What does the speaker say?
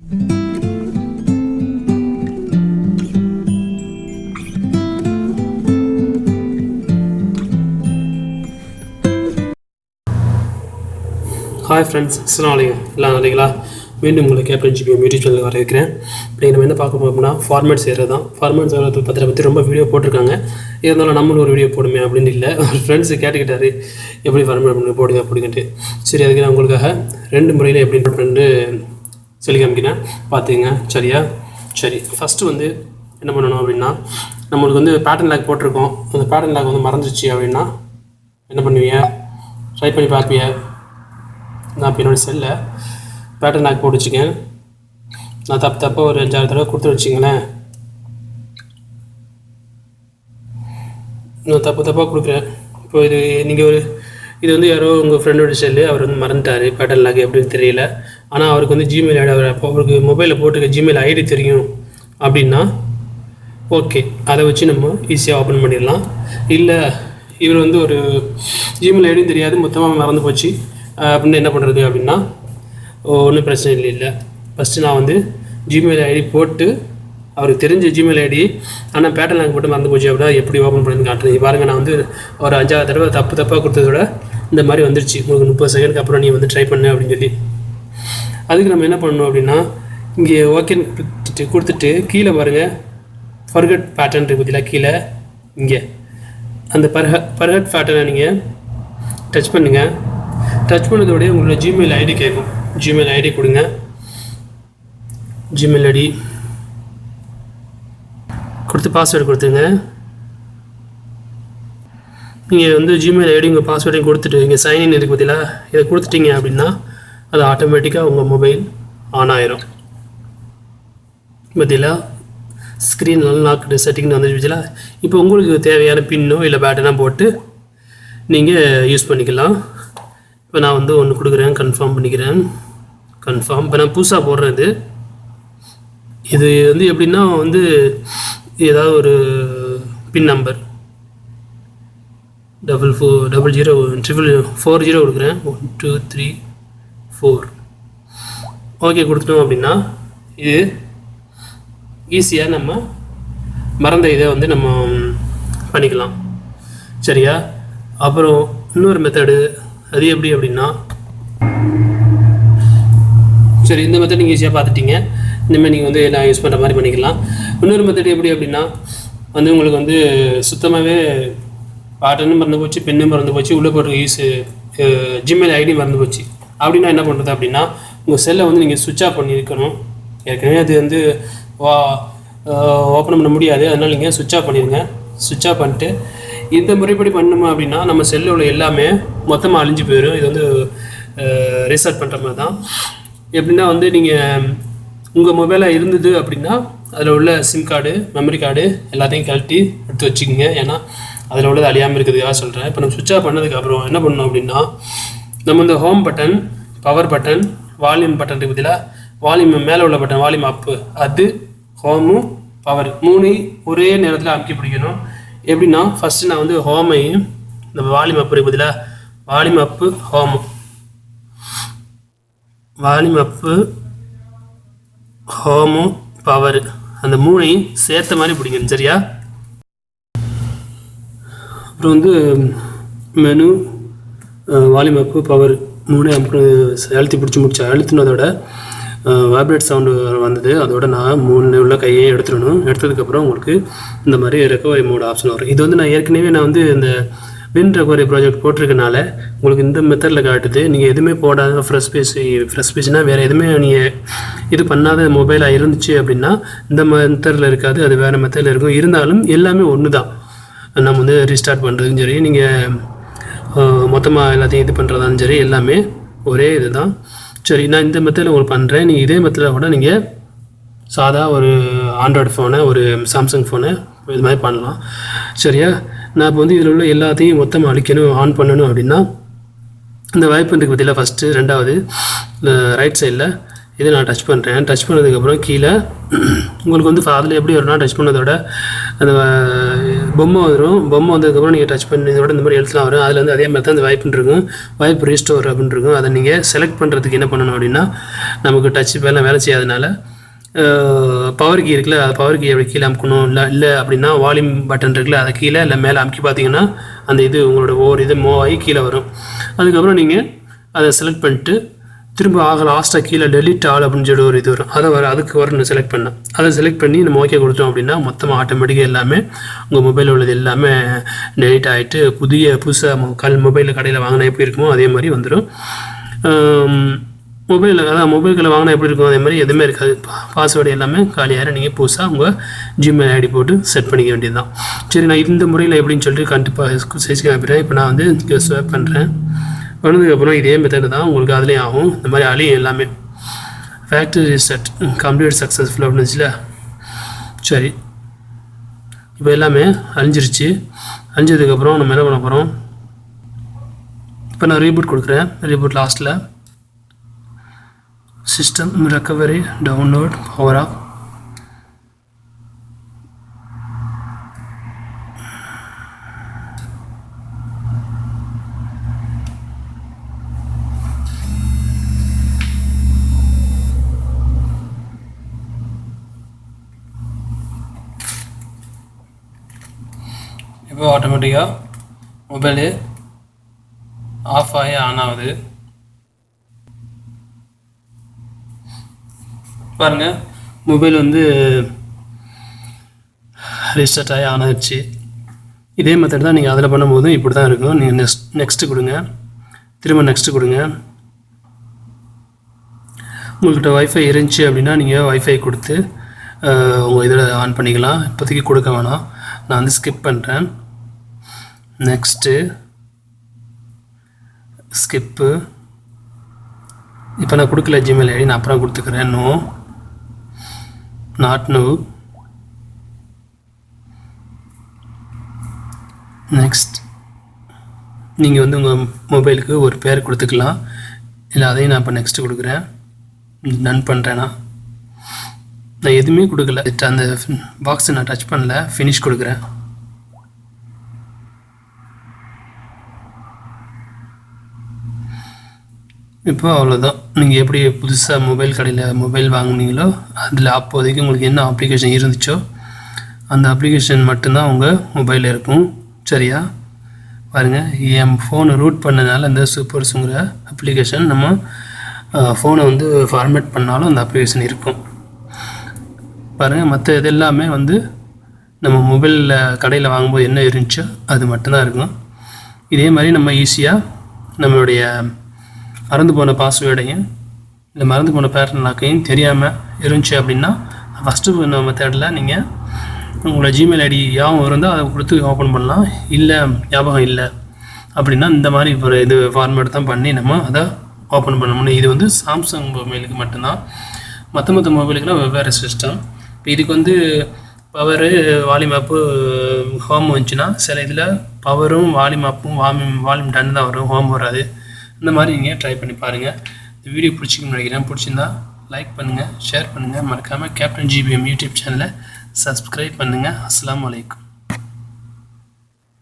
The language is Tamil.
ஹாய் ஃப்ரெண்ட்ஸ் அஸ்லாம் எல்லாம் நல்லீங்களா மீண்டும் உங்களை கேப்டன் ஜிபி யூடியூப் சேனல் வர இருக்கிறேன் இப்போ நம்ம என்ன பார்க்க அப்படின்னா ஃபார்மேட் செய்கிறது தான் ஃபார்மேட் செய்கிறது பற்றி பற்றி ரொம்ப வீடியோ போட்டிருக்காங்க. இருந்தாலும் நம்மளும் ஒரு வீடியோ போடுமே அப்படின்னு இல்லை. ஒரு ஃப்ரெண்ட்ஸு கேட்டுக்கிட்டாரு எப்படி ஃபார்மேட் பண்ணி போடுங்க அப்படின்ட்டு சரி அதுக்கு நான் உங்களுக்காக ரெண்டு முறையில் எப்படி ஃப்ரெண்டு சொல்லி காமிக்கிறேன் பார்த்துங்க சரியா? சரி. ஃபஸ்ட்டு வந்து என்ன பண்ணணும் அப்படின்னா நம்மளுக்கு வந்து பேட்டர்ன் லாக் போட்டிருக்கோம். அந்த பேட்டர்ன் லாக் வந்து மறந்துச்சு அப்படின்னா என்ன பண்ணுவீங்க? ட்ரை பண்ணி பார்ப்பிய நான் இப்போ என்னோடய செல்லை பேட்டர்ன் லாக் போட்டு வச்சுக்கேன் நான் தப்பு தப்பாக ஒரு அஞ்சாறு தடவை கொடுத்து வச்சிங்களேன். நான் தப்பு தப்பாக கொடுக்குறேன். இப்போ இது நீங்கள் ஒரு இது வந்து யாரோ உங்கள் ஃப்ரெண்டோட செல்லு அவர் வந்து மறந்துட்டார். பேட்டர்ன் லாக் எப்படின்னு தெரியல. ஆனால் அவருக்கு வந்து ஜிமெயில் ஐடி அவர் அவருக்கு மொபைலில் போட்டுக்க ஜிமெயில் ஐடி தெரியும் அப்படின்னா ஓகே அதை வச்சு நம்ம ஈஸியாக ஓப்பன் பண்ணிடலாம். இல்லை இவர் வந்து ஒரு ஜிமெயில் ஐடியும் தெரியாது. மொத்தமாக மறந்து போச்சு. அப்படின்னு என்ன பண்ணுறது அப்படின்னா ஒன்றும் பிரச்சனை இல்லை இல்லை. ஃபஸ்ட்டு நான் வந்து ஜிமெயில் ஐடி போட்டு அவருக்கு தெரிஞ்ச ஜிமெயில் ஐடி ஆனால் பேட்டர் லாங் போட்டு மறந்து போச்சு அப்படின்னா எப்படி ஓப்பன் பண்ணுறதுன்னு காட்டுறது பாருங்கள் நான் வந்து ஒரு அஞ்சாவது தடவை தப்பு தப்பாக கொடுத்ததோட இந்த மாதிரி வந்துருச்சு. உங்களுக்கு முப்பது செகண்டுக்கு அப்புறம் நீ வந்து ட்ரை பண்ணு அப்படின்னு சொல்லி. அதுக்கு நம்ம என்ன பண்ணணும் அப்படின்னா இங்கே ஓகேன்னு கொடுத்துட்டு கொடுத்துட்டு கீழே பாருங்கள் ஃபர்கட் பேட்டர்ன் இருக்கு பார்த்தீங்களா கீழே இங்கே. அந்த பர்ஹ பர்ஹட் பேட்டர்னை நீங்கள் டச் பண்ணுங்கள் டச் பண்ணதோடய உங்களோட ஜிமெயில் ஐடி கேட்கும். ஜிமெயில் ஐடி கொடுங்க. ஜிமெயில் ஐடி கொடுத்து பாஸ்வேர்டு கொடுத்துருங்க. நீங்கள் வந்து ஜிமெயில் ஐடி உங்கள் பாஸ்வேர்டையும் கொடுத்துட்டு இங்கே சைன்இன் இருக்கு பார்த்தீங்களா இதை கொடுத்துட்டீங்க அப்படின்னா அது ஆட்டோமேட்டிக்காக உங்கள் மொபைல் ஆன் ஆயிரும். பார்த்தீங்களா ஸ்க்ரீன் நல்லா லாக்டு செட்டிங் வந்து பார்த்தீங்களா இப்போ உங்களுக்கு தேவையான பின்னோ இல்லை பேட்டனோ போட்டு நீங்கள் யூஸ் பண்ணிக்கலாம். இப்போ நான் வந்து ஒன்று கொடுக்குறேன் கன்ஃபார்ம் பண்ணிக்கிறேன். கன்ஃபார்ம் இப்போ நான் புதுசாக போடுறேன் இது இது வந்து எப்படின்னா வந்து ஏதாவது ஒரு pin number double four double zero triple four zero கொடுக்குறேன். One two three four okay கொடுத்துட்டோம் அப்படின்னா இது ஈஸியாக நம்ம மறந்த இதை வந்து நம்ம பண்ணிக்கலாம். சரியா? அப்புறம் இன்னொரு மெத்தடு அது எப்படி அப்படின்னா சரி இந்த மெத்தட் நீங்கள் ஈஸியாக பார்த்துட்டீங்க. இனிமேல் நீங்கள் வந்து எல்லாம் யூஸ் பண்ணுற மாதிரி பண்ணிக்கலாம். இன்னொரு மெத்தட் எப்படி அப்படின்னா வந்து உங்களுக்கு வந்து சுத்தமாகவே பாட்டனும் மறந்து போச்சு பெண்ணும் மறந்து போச்சு உள்ளே போட்டு யூஸ் ஜிமெயில் ஐடி மறந்து போச்சு. அப்படின்னா என்ன பண்ணுறது அப்படின்னா உங்கள் செல்லை வந்து நீங்கள் சுவிட்ச் ஆஃப் பண்ணியிருக்கணும். ஏற்கனவே அது வந்து வா ஓப்பன் பண்ண முடியாது. அதனால் நீங்கள் சுவிட்ச் ஆஃப் பண்ணிடுங்க சுவிட்ச் ஆஃப் பண்ணிட்டு இந்த முறைப்படி பண்ணணுமா அப்படின்னா நம்ம செல்லில் உள்ள எல்லாமே மொத்தமாக அழிஞ்சு போயிடும் இது வந்து ரீசார்ட் பண்ணுற மாதிரி தான் எப்படின்னா வந்து நீங்கள் உங்கள் மொபைலில் இருந்தது அப்படின்னா அதில் உள்ள சிம் கார்டு மெமரி கார்டு எல்லாத்தையும் கழட்டி எடுத்து வச்சுக்கோங்க. ஏன்னா அதில் உள்ளது அழியாமல் இருக்கிறதுக்காக சொல்கிறேன் இப்போ நம்ம சுவிட்ச் ஆஃப் பண்ணதுக்கப்புறம் என்ன பண்ணணும் அப்படின்னா நம்ம இந்த home button power button volume button இருக்கு பார்த்தீங்களா வால்யூம் மேலே உள்ள பட்டன் வால்யூம் அப்பு அது ஹோமு பவர் மூணு ஒரே நேரத்தில் அமுக்கி பிடிக்கணும். எப்படின்னா ஃபஸ்ட்டு நான் வந்து ஹோமையும் இந்த வால்யூம் அப்பு இருக்கு பார்த்தீங்களா volume up home volume up home power அந்த மூணையும் சேர்த்த மாதிரி பிடிக்கணும் சரியா? அப்புறம் வந்து மெனு வால்யூம் அப்பு பவர் மூணு அழுத்தி பிடிச்சி முடிச்ச அழுத்தினதோட வைப்ரேட் சவுண்டு வந்தது. அதோட நான் மூணு உள்ள கையை எடுத்துடணும். எடுத்ததுக்கப்புறம் உங்களுக்கு இந்த மாதிரி ரெக்கவரி மோட் ஆப்ஷன் வரும். இது வந்து நான் ஏற்கனவே நான் வந்து இந்த வின் ரெக்கவரி ப்ராஜெக்ட் போட்டிருக்கனால உங்களுக்கு இந்த மெத்தடில் காட்டுது. நீங்கள் எதுவுமே போடாத ஃப்ரெஷ் பேஸ் ஃப்ரெஷ் பேஜ்னால் வேறு எதுவுமே நீங்கள் இது பண்ணாத மொபைலாக இருந்துச்சு அப்படின்னா இந்த மெத்தடில் இருக்காது அது வேறு மெத்தடில் இருக்கும். இருந்தாலும் எல்லாமே ஒன்று தான் நம்ம வந்து ரீஸ்டார்ட் பண்ணுறதுன்னு சரி நீங்கள் மொத்தமாக எல்லாத்தையும் இது பண்ணுறதாலும் சரி எல்லாமே ஒரே இது தான் சரி நான் இந்த மெத்தடில் உங்களுக்கு பண்ணுறேன் நீங்கள் இதே மெத்தடில் கூட நீங்கள் சாதா ஒரு ஆண்ட்ராய்டு ஃபோனை ஒரு சாம்சங் ஃபோனை இது மாதிரி பண்ணலாம். சரியா? நான் இப்போ வந்து இதில் உள்ள எல்லாத்தையும் மொத்தமாக அழிக்கணும் ஆன் பண்ணணும் அப்படின்னா இந்த வாய்ப்பு இருக்குது பார்த்தீங்களா? ஃபஸ்ட்டு ரெண்டாவது ரைட் சைடில் இதை நான் டச் பண்ணுறேன் டச் பண்ணதுக்கப்புறம் கீழே உங்களுக்கு வந்து அதில் எப்படி வரும்னா டச் பண்ணதோட அந்த பொம்மை வரும் பொம்மை வந்ததுக்கப்புறம் நீங்கள் டச் பண்ணதோட இந்த மாதிரி எழுத்துலாம் வரும். அதில் வந்து அதே மாதிரி தான் அந்த வைப்புன்னு இருக்கும். வைப் ரீஸ்டோர் அப்படின்னு இருக்கும். அதை நீங்கள் செலக்ட் பண்ணுறதுக்கு என்ன பண்ணணும் அப்படின்னா நமக்கு டச் பேர்லாம் வேலை செய்யாதனால பவர் கீ இருக்குல்ல அது பவர் கீ அப்படி கீழே அமுக்கணும்? இல்லை இல்லை அப்படின்னா வால்யூம் பட்டன் இருக்குல்ல அதை கீழே இல்லை மேலே அமுக்கி பார்த்தீங்கன்னா அந்த இது உங்களோட ஒவ்வொரு இது மூவ் ஆகி கீழே வரும். அதுக்கப்புறம் நீங்கள் அதை செலக்ட் பண்ணிட்டு திரும்ப ஆக லாஸ்ட்டாக கீழே டெலிட் ஆல் அப்படின்னு சொல்லி ஒரு இது வரும். அதை வர அதுக்கு வர செலக்ட் பண்ணேன். அதை செலக்ட் பண்ணி நம்ம ஓகே கொடுத்தோம் அப்படின்னா மொத்தமாக ஆட்டோமேட்டிக்காக எல்லாமே உங்கள் மொபைலில் உள்ளது எல்லாமே டெலிட் ஆகிட்டு புதிய புதுசாக கல் மொபைலில் கடையில் வாங்கினா எப்படி இருக்குமோ அதே மாதிரி வந்துடும் மொபைலில் அதான் மொபைல்களில் வாங்கினா எப்படி இருக்கும் அதே மாதிரி எதுவுமே இருக்காது. பாஸ்வேர்டு எல்லாமே காலியாகிற நீங்கள் புதுசாக உங்கள் ஜிமெயில் ஐடி போட்டு செட் பண்ணிக்க வேண்டியது தான் சரி நான் இந்த முறையில் எப்படின்னு சொல்லிட்டு கண்டிப்பாக செஞ்சு அப்படின்னா இப்போ நான் வந்து இங்கே பண்ணுறேன் வந்ததுக்கப்புறம் இதே மெத்தட் தான் உங்களுக்கு அதுலேயும் ஆகும். இந்த மாதிரி அழியும் எல்லாமே. ஃபேக்டரி செட் கம்ப்ளீட் சக்ஸஸ்ஃபுல் அப்படின்னுச்சுல சரி. இப்போ எல்லாமே அழிஞ்சிருச்சு. அழிஞ்சதுக்கப்புறம் நம்ம என்ன பண்ண போகிறோம் இப்போ நான் ரீபூட் கொடுக்குறேன். ரீபூட் லாஸ்ட்டில் system recovery download power off இப்போ ஆட்டோமேட்டிக்காக மொபைலு ஆஃப் ஆகி ஆன் ஆகுது. பாருங்கள் மொபைல் வந்து ரிஸ்டர்ட் ஆகி ஆன் ஆகிடுச்சு இதே மெத்தட் தான் நீங்கள் அதில் பண்ணும்போதும் இப்படி தான் இருக்கும். நீங்கள் நெக்ஸ்ட் நெக்ஸ்ட்டு கொடுங்க. திரும்ப நெக்ஸ்ட்டு கொடுங்க. உங்கள்கிட்ட ஒய்ஃபை இருந்துச்சு அப்படின்னா நீங்கள் ஒய்ஃபை கொடுத்து உங்கள் இதில் ஆன் பண்ணிக்கலாம். இப்போதைக்கு கொடுக்க வேணாம். நான் வந்து ஸ்கிப் பண்ணுறேன் நெக்ஸ்ட்டு ஸ்கிப்பு. இப்போ நான் கொடுக்கல ஜிமெயில் ஐடி நான் அப்புறம் கொடுத்துக்கிறேன். நோ நாட் நோ நெக்ஸ்ட் நீங்கள் வந்து உங்கள் மொபைலுக்கு ஒரு பேர் கொடுத்துக்கலாம். இல்லை அதையும் நான் இப்போ நெக்ஸ்ட்டு கொடுக்குறேன். நன் பண்ணுறேன்னா நான் எதுவுமே கொடுக்கல. அந்த பாக்ஸை நான் டச் பண்ணல. ஃபினிஷ் கொடுக்குறேன். இப்போ அவ்வளோதான் நீங்கள் எப்படி புதுசாக மொபைல் கடையில் மொபைல் வாங்குனீங்களோ அதில் அப்போதைக்கு உங்களுக்கு என்ன அப்ளிகேஷன் இருந்துச்சோ அந்த அப்ளிகேஷன் மட்டும்தான் உங்கள் மொபைலில் இருக்கும். சரியா? பாருங்கள் என் ஃபோனை ரூட் பண்ணனால அந்த சூப்பர்ஸுங்கிற அப்ளிகேஷன் நம்ம ஃபோனை வந்து ஃபார்மேட் பண்ணாலும் அந்த அப்ளிகேஷன் இருக்கும். பாருங்கள் மற்ற இது எல்லாமே வந்து நம்ம மொபைலில் கடையில் வாங்கும்போது என்ன இருந்துச்சோ அது மட்டும்தான் இருக்கும். இதே மாதிரி நம்ம ஈஸியாக நம்மளுடைய மறந்து போன பாஸ்வேர்டையும் இல்லை மறந்து போன பேட்டர்ன் லாக்கையும் தெரியாமல் இருந்துச்சு அப்படின்னா ஃபஸ்ட்டு பண்ண மெத்தடில் நீங்கள் உங்களோட ஜிமெயில் ஐடி ஞாபகம் இருந்தால் அதை கொடுத்து ஓப்பன் பண்ணலாம். இல்லை ஞாபகம் இல்லை அப்படின்னா இந்த மாதிரி ஒரு இது ஃபார்மேட் தான் பண்ணி நம்ம அதை ஓப்பன் பண்ண முடியும் இது வந்து சாம்சங் மொபைலுக்கு மட்டும்தான். மற்ற மற்ற மொபைலுக்குலாம் வெவ்வேறு சிஸ்டம் இப்போ இதுக்கு வந்து பவரு வால்யூம் அப்பு ஹோம் வந்துச்சுன்னா சில இதில் பவரும் வால்யூம் அப்பும் வால்யூம் வால்யூம் டன் தான் வரும். ஹோம் வராது. இந்த மாதிரி நீங்கள் ட்ரை பண்ணி பாருங்கள் இந்த வீடியோ பிடிச்சிக்கணும்னு நினைக்கிறேன். பிடிச்சிருந்தா லைக் பண்ணுங்கள் ஷேர் பண்ணுங்கள் மறக்காமல் கேப்டன் ஜிபிஎம் யூடியூப் சேனலை சப்ஸ்கிரைப் பண்ணுங்கள் அஸ்லாம் வலைக்கம்